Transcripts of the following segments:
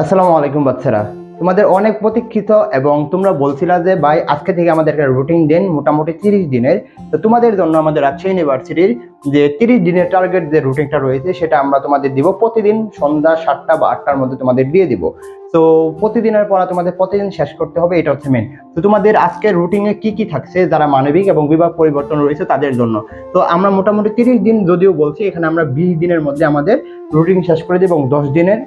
আসসালামু আলাইকুম বাচ্চারা। তোমাদের অনেক প্রতীক্ষিত এবং তোমরা বলছিলা যে, ভাই, আজকে থেকে আমাদেরকে রুটিন দিন, মোটামুটি তিরিশ দিনের। তো তোমাদের জন্য আমাদের রাজশাহী ইউনিভার্সিটির যে তিরিশ দিনের টার্গেট যে রুটিনটা রয়েছে, সেটা আমরা তোমাদের দিব প্রতিদিন সন্ধ্যা সাতটা বা আটটার মধ্যে তোমাদের দিয়ে দিব। তো প্রতিদিনের পড়া তোমাদের প্রতিদিন শেষ করতে হবে, এটা হচ্ছে মেন তো তোমাদের আজকের রুটিনে কি কি থাকছে, যারা মানবিক এবং বিভাগ পরিবর্তন রয়েছে তাদের জন্য। তো আমরা মোটামুটি তিরিশ দিন যদিও বলছি, এখানে আমরা বিশ দিনের মধ্যে আমাদের রুটিন শেষ করে দিব এবং দশ দিনের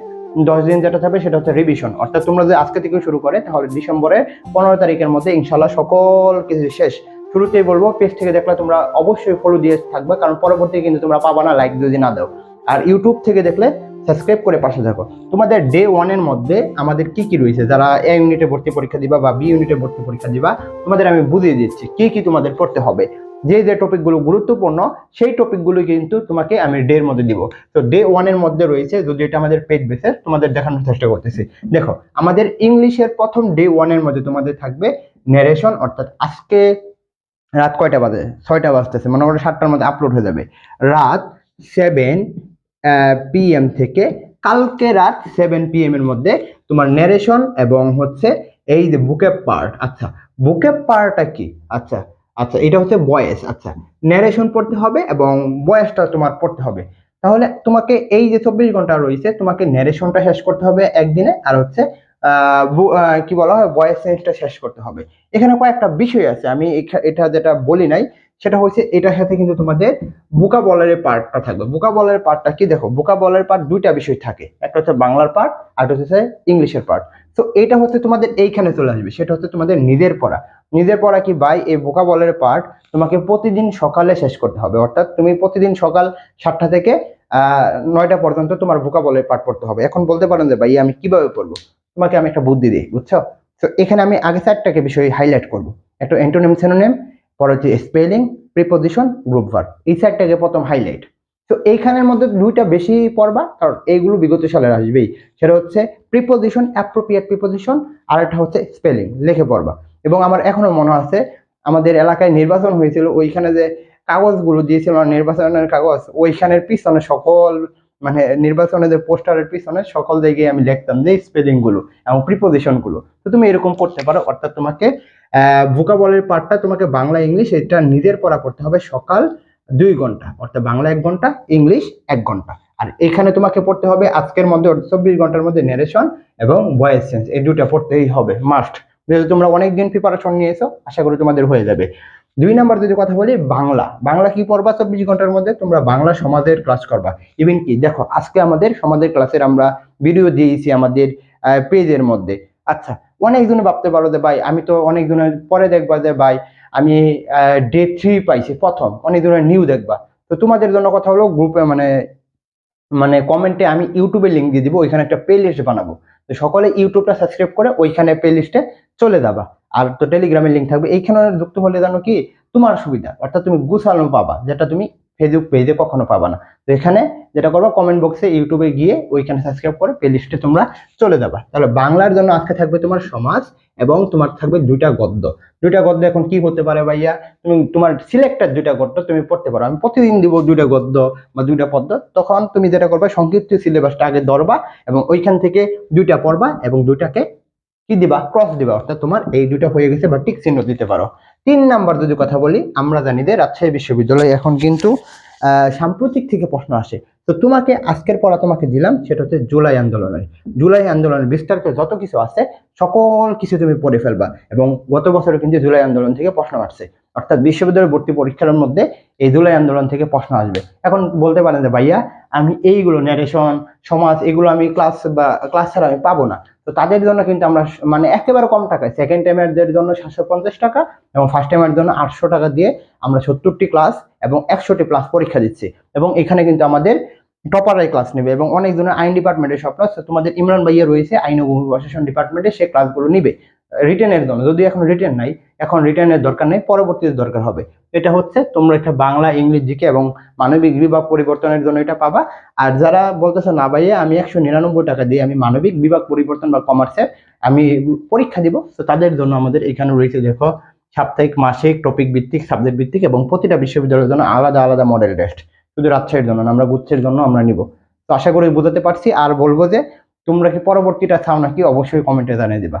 দশ দিন যেটা থাকবে সেটা হচ্ছে রিভিশন অর্থাৎ তোমরা যদি আজকে থেকে শুরু করে, তাহলে ডিসেম্বরের পনেরো তারিখের মধ্যে ইনশাল্লাহ সকল কিছু শেষ। শুরুতেই বলব পেজ থেকে দেখলে তোমরা অবশ্যই ফলো দিয়ে থাকবে, কারণ পরবর্তী কিন্তু তোমরা পাবা না লাইক যদি না দাও। আর ইউটিউব থেকে দেখলে সাবস্ক্রাইব করে পাশে থাকো। তোমাদের ডে ওয়ানের মধ্যে আমাদের কি কি রয়েছে? যারা এ ইউনিটে ভর্তি পরীক্ষা দিবা বা বি ইউনিটে ভর্তি পরীক্ষা দিবা, তোমাদের আমি বুঝিয়ে দিচ্ছি, কি কি তোমাদের পড়তে হবে। যে যে টপিকগুলো গুরুত্বপূর্ণ, সেই টপিকগুলো কিন্তু তোমাকে আমি ডে এর মধ্যে দিব। তো ডে ওয়ানের মধ্যে রয়েছে, যদি এটা আমাদের পেজ বেসেস তোমাদের দেখানোর চেষ্টা করতেছি। দেখো, আমাদের ইংলিশের প্রথম ডে ওয়ানের মধ্যে তোমাদের থাকবে ন্যারেশন অর্থাৎ আজকে রাত কয়টা বাজে? ছয়টা বাজতেছে, মনে করো সাতটার মধ্যে আপলোড হয়ে যাবে। রাত সেভেন পিএম থেকে কালকে রাত সেভেন পিএম এর মধ্যে তোমার ন্যারেশন এবং হচ্ছে এই যে বুকে পার্ট আচ্ছা বুকে পার্টটা কি? আচ্ছা আচ্ছা এটা হচ্ছে বয়েস আচ্ছা। ন্যারেশন পড়তে হবে এবং বয়েসটা তোমার পড়তে হবে। তাহলে তোমাকে এই যে চব্বিশ ঘণ্টা রয়েছে, তোমাকে ন্যারেশনটা শেষ করতে হবে একদিনে আর হচ্ছে কি বলা হয় বয়েস সেন্সটা শেষ করতে হবে। এখানে কয়েকটা বিষয় আছে, আমি এটা যেটা বলি নাই সেটা হচ্ছে এটার সাথে কিন্তু তোমাদের বুকা বলারের পার্টটা থাকবে। বুকা বলারের পার্টটা কি? দেখো বুকা বলারের পার্ট দুইটা বিষয় থাকে। একটা হচ্ছে বাংলার পার্ট আর একটা হচ্ছে ইংলিশের পার্ট তো এটা হচ্ছে তোমাদের এইখানে চলে আসবে। সেটা হচ্ছে তোমাদের নিজের পড়া। নিজের পড়া কি? ভাই এই বোকা বলের পার্ট তোমাকে প্রতিদিন সকালে শেষ করতে হবে। অর্থাৎ তুমি প্রতিদিন সকাল সাতটা থেকে নয়টা পর্যন্ত তোমার বোকা বলের পাঠ পড়তে হবে। এখন বলতে পারেন যে ভাই আমি কীভাবে পড়ব? তোমাকে আমি একটা বুদ্ধি দিই। বুঝছ? তো এখানে আমি আগে চারটাকে বিষয় হাইলাইট করব। একটা অ্যান্টোনিম সিনোনিম পরে হচ্ছে স্পেলিং প্রিপোজিশন গ্রুপ ভার্ব এই চারটাকে প্রথম হাইলাইট তো এইখানের মধ্যে দুইটা বেশি পড়বা, কারণ এইগুলো বিগত সালের আসবেই। সেটা হচ্ছে প্রিপোজিশন অ্যাপ্রোপ্রিয়েট প্রিপোজিশন আর একটা হচ্ছে স্পেলিং লিখে পড়বা। এবং আমার এখনও মনে আছে, আমাদের এলাকায় নির্বাচন হয়েছিল, ওইখানে যে কাগজগুলো দিয়েছিল নির্বাচনের কাগজ, ওইখানের পিছনে সকল মানে নির্বাচনের যে পোস্টারের পিছনে সকল জায়গায় আমি লিখতাম যে স্পেলিংগুলো এবং প্রিপোজিশনগুলো। তো তুমি এরকম করতে পারো, অর্থাৎ তোমাকে ভোকাবলের পার্টটা তোমাকে বাংলা ইংলিশ এটা নিজের পড়া করতে হবে সকাল দুই ঘণ্টা। অর্থাৎ বাংলা এক ঘণ্টা ইংলিশ এক ঘণ্টা। আর এখানে তোমাকে পড়তে হবে আজকের মধ্যে চব্বিশ ঘণ্টার মধ্যে নেরেশন এবং ভয়েস চেঞ্জ এই দুটা পড়তেই হবে মাস্ট যেহেতু তোমরা অনেকদিন প্রিপারেশন নিয়েছো, আশা করি তোমাদের হয়ে যাবে। দুই নাম্বার যদি কথা বলি, বাংলা। বাংলা কি পড়বা চব্বিশ ঘণ্টার মধ্যে? তোমরা বাংলা সমাজের ক্লাস করবা। ইভেন কি, দেখো, আজকে আমাদের সমাজের ক্লাসের আমরা ভিডিও দিয়েছি আমাদের পেজের মধ্যে। আচ্ছা অনেকজনে ভাবতে পারো যে ভাই, আমি তো অনেক অনেকজনের পরে দেখবা যে ভাই, আমি ডে থ্রি পাইছি প্রথম অনেক অনেকজনের নিউ দেখবা। তো তোমাদের জন্য কথা হলো গ্রুপে মানে মানে কমেন্টে আমি ইউটিউবে লিঙ্ক দিয়ে দিব, ওইখানে একটা প্লে লিস্ট বানাবো। তো সকলে ইউটিউবটা সাবস্ক্রাইব করে ওইখানে প্লে লিস্টে চলে যাবা। আর তো টেলিগ্রামের লিঙ্ক থাকবে। এইখানে যুক্ত হলে জানো কি, তোমার সুবিধা, অর্থাৎ তুমি গুছানো পাবা, যেটা তুমি ফেসবুক পেজে কখনো পাবা না। তো এখানে যেটা করব কমেন্ট বক্সে ইউটিউবে গিয়ে ওইখানে সাবস্ক্রাইব করে প্লে লিস্টে তোমরা চলে যাবা। তাহলে বাংলার জন্য আজকে থাকবে তোমার সমাজ এবং তোমার থাকবে দুইটা গদ্য। দুইটা গদ্য এখন কি হতে পারে ভাইয়া? তুমি তোমার সিলেক্টার দুইটা গদ্য তুমি পড়তে পারো। আমি প্রতিদিন দিব দুইটা গদ্য বা দুইটা পদ্য। তখন তুমি যেটা করবে, সংক্ষিপ্ত সিলেবাসটা আগে ধরবা এবং ওইখান থেকে দুইটা পড়বা এবং দুইটাকে কি দিবা? ক্রস দিবা। অর্থাৎ তোমার এই দুটো হয়ে গেছে বা টিক চিহ্ন দিতে পারো। তিন নাম্বার যদি কথা বলি, আমরা জানি যে রাজশাহী বিশ্ববিদ্যালয় এখন কিন্তু সাম্প্রতিক থেকে প্রশ্ন আসে। তো তোমাকে আজকের পড়া তোমাকে দিলাম, সেটা হচ্ছে জুলাই আন্দোলনের। জুলাই আন্দোলনের বিস্তারিত যত কিছু আছে, সকল কিছু তুমি পড়ে ফেলবা। এবং গত বছরে কিন্তু জুলাই আন্দোলন থেকে প্রশ্ন আসছে। অর্থাৎ বিশ্ববিদ্যালয় ভর্তি পরীক্ষার মধ্যে এই জুলাই আন্দোলন থেকে প্রশ্ন আসবে। এখন বলতে পারেন যে, ভাইয়া আমি এইগুলো ন্যারেশন সমাজ, এগুলো আমি ক্লাস বা ক্লাস ছাড়া আমি পাবো না। তো তাদের জন্য কিন্তু আমরা মানে একেবারে কম টাকায় সেকেন্ড টাইমেরদের জন্য সাতশো পঞ্চাশ টাকা এবং ফার্স্ট টাইমের জন্য আটশো টাকা দিয়ে আমরা সত্তরটি ক্লাস এবং একশোটি প্লাস পরীক্ষা দিচ্ছি। এবং এখানে কিন্তু আমাদের টপারাই ক্লাস নেবে এবং অনেকজনের আইন ডিপার্টমেন্টের স্বপ্ন আছে। তোমাদের ইমরান ভাইয়া রয়েছে আইন ও প্রশাসন ডিপার্টমেন্টে সে ক্লাসগুলো নিবে। রিটেনের জন্য। যদি এখন রিটেন নাই এখন রিটেনের দরকার নেই পরবর্তীতে দরকার হবে। এটা হচ্ছে তোমরা একটা বাংলা ইংলিশ জিকে এবং মানবিক বিভাগ পরিবর্তনের জন্য এটা পাবা। আর যারা বলতেছো না ভাইয়া আমি একশো নিরানব্বই টাকা দিয়ে আমি মানবিক বিভাগ পরিবর্তন বা কমার্সের আমি পরীক্ষা দিব। তো তাদের জন্য আমাদের এখানে রয়েছে দেখো সাপ্তাহিক মাসিক টপিক ভিত্তিক সাবজেক্ট ভিত্তিক এবং প্রতিটা বিশ্ববিদ্যালয়ের জন্য আলাদা আলাদা মডেল টেস্ট শুধু রাজশাহীর জন্য না, আমরা গুচ্ছের জন্য আমরা নিব। তো আশা করি বোঝাতে পারছি। আর বলব যে তোমরা কি পরবর্তীটা চাও নাকি অবশ্যই কমেন্টে জানিয়ে দিবা।